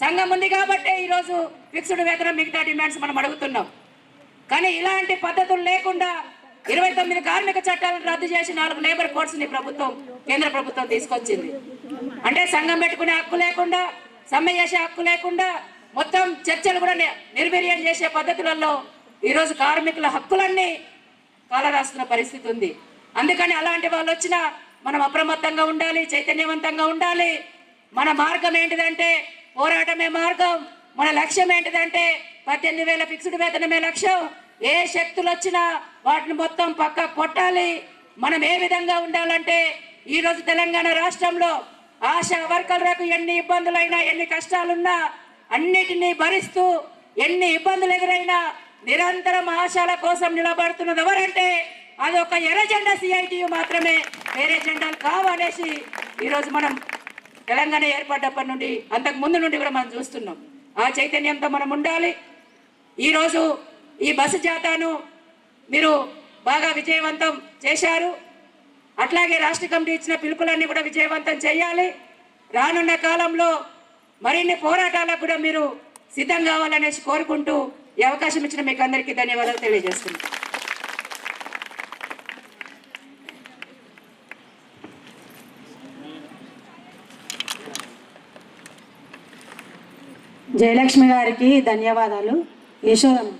సంఘం ఉంది కాబట్టే ఈరోజు ఫిక్స్డ్ వేతనం మిగతా డిమాండ్స్ మనం అడుగుతున్నాం. కానీ ఇలాంటి పద్ధతులు లేకుండా ఇరవై తొమ్మిది కార్మిక చట్టాలను రద్దు చేసి నాలుగు లేబర్ కోడ్స్ని ప్రభుత్వం కేంద్ర ప్రభుత్వం తీసుకొచ్చింది. అంటే సంఘం పెట్టుకునే హక్కు లేకుండా సమ్మె చేసే హక్కు లేకుండా మొత్తం చర్చలు కూడా నిర్వీర్యం చేసే పద్ధతులలో ఈరోజు కార్మికుల హక్కులన్నీ కాలరాస్తున్న పరిస్థితి ఉంది. అందుకని అలాంటి వాళ్ళు వచ్చినా మనం అప్రమత్తంగా ఉండాలి చైతన్యవంతంగా ఉండాలి. మన మార్గం ఏంటిదంటే పోరాటమే మార్గం. మన లక్ష్యం ఏంటిదంటే పద్దెనిమిది వేల ఫిక్స్డ్ వేతనమే లక్ష్యం. ఏ శక్తులు వచ్చినా వాటిని మొత్తం పక్క కొట్టాలి. మనం ఏ విధంగా ఉండాలంటే ఈరోజు తెలంగాణ రాష్ట్రంలో ఆశా వర్కర్లకు ఎన్ని ఇబ్బందులైనా ఎన్ని కష్టాలున్నా అన్నిటినీ భరిస్తూ ఎన్ని ఇబ్బందులు ఎదురైనా నిరంతరం ఆశాల కోసం నిలబడుతున్నది ఎవరంటే అది ఒక ఎర్ర జెండా సిఐటియు మాత్రమే. వేరే జెండాలు కావనేసి ఈరోజు మనం తెలంగాణ ఏర్పడ్డప్పటి నుండి అంతకు ముందు నుండి కూడా మనం చూస్తున్నాం. ఆ చైతన్యంతో మనం ఉండాలి. ఈరోజు ఈ బస్సు జాతాను మీరు బాగా విజయవంతం చేశారు. అట్లాగే రాష్ట్ర కమిటీ ఇచ్చిన పిలుపులన్నీ కూడా విజయవంతం చేయాలి. రానున్న కాలంలో మరిన్ని పోరాటాలకు కూడా మీరు సిద్ధం కావాలనేసి కోరుకుంటూ ఈ అవకాశం ఇచ్చిన మీకు అందరికీ ధన్యవాదాలు తెలియజేస్తున్నాను జయలక్ష్మి గారికి ధన్యవాదాలు. యశోదమ్మ.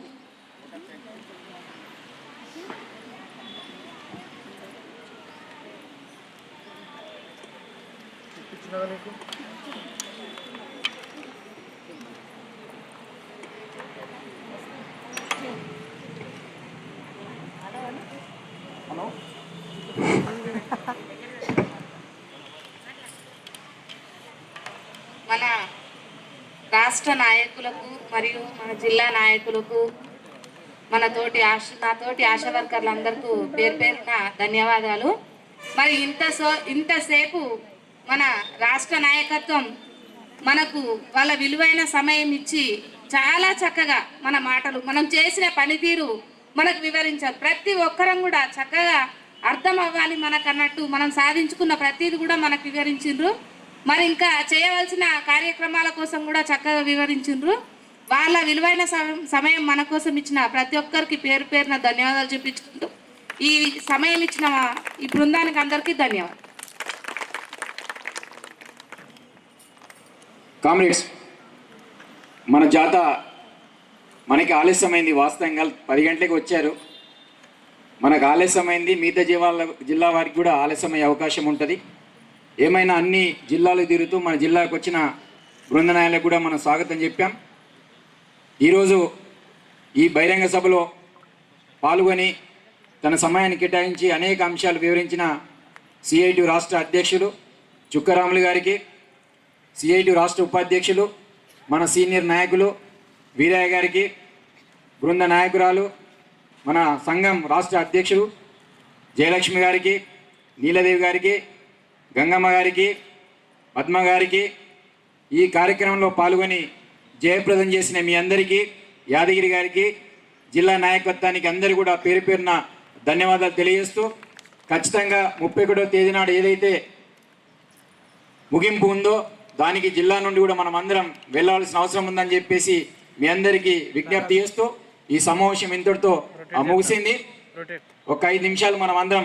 మన రాష్ట్ర నాయకులకు మరియు మన జిల్లా నాయకులకు మన తోటి ఆశ నా తోటి ఆశా వర్కర్లందరికీ పేరు పేరున ధన్యవాదాలు. మరి ఇంత సో ఇంతసేపు మన రాష్ట్ర నాయకత్వం మనకు వాళ్ళ విలువైన సమయం ఇచ్చి చాలా చక్కగా మన మాటలు మనం చేసిన పనితీరు మనకు వివరించారు. ప్రతి ఒక్కరం కూడా చక్కగా అర్థం అవ్వాలి మనకు అన్నట్టు మనం సాధించుకున్న ప్రతిది కూడా మనకు వివరించిండ్రు. మరి ఇంకా చేయవలసిన కార్యక్రమాల కోసం కూడా చక్కగా వివరించిండ్రు. వాళ్ళ విలువైన సమయం సమయం మన కోసం ఇచ్చిన ప్రతి ఒక్కరికి పేరు పేరున ధన్యవాదాలు చూపించుకుంటూ ఈ సమయం ఇచ్చిన ఈ బృందానికి అందరికీ ధన్యవాదాలు. కామ్రేడ్స్ మన జాత మనకి ఆలస్యమైంది వాస్తవంగా పది గంటలకు వచ్చారు. మనకు ఆలస్యమైంది మిగతా జీవాల జిల్లా వారికి కూడా ఆలస్యమయ్యే అవకాశం ఉంటుంది. ఏమైనా అన్ని జిల్లాలు తిరుగుతూ మన జిల్లాకు వచ్చిన బృందనాయాలకు కూడా మనం స్వాగతం చెప్పాం. ఈరోజు ఈ బహిరంగ సభలో పాల్గొని తన సమయాన్ని కేటాయించి అనేక అంశాలు వివరించిన సిఐటి రాష్ట్ర అధ్యక్షులు చుక్కరాములు గారికి సిఐటి రాష్ట్ర ఉపాధ్యక్షులు మన సీనియర్ నాయకులు వీరయ్య గారికి బృంద నాయకురాలు మన సంఘం రాష్ట్ర అధ్యక్షులు జయలక్ష్మి గారికి నీలదేవి గారికి గంగమ్మ గారికి పద్మ గారికి ఈ కార్యక్రమంలో పాల్గొని జయప్రదం చేసిన మీ అందరికీ యాదగిరి గారికి జిల్లా నాయకత్వానికి అందరూ కూడా పేరు పేరున ధన్యవాదాలు తెలియజేస్తూ ఖచ్చితంగా ముప్పై ఒకటో తేదీ నాడు ఏదైతే ముగింపు ఉందో దానికి జిల్లా నుండి కూడా మనం అందరం వెళ్ళాల్సిన అవసరం ఉందని చెప్పేసి మీ అందరికీ విజ్ఞప్తి చేస్తూ ఈ సమావేశం ఇంతటితో ముగిసింది. ఒక ఐదు నిమిషాలు మనం అందరం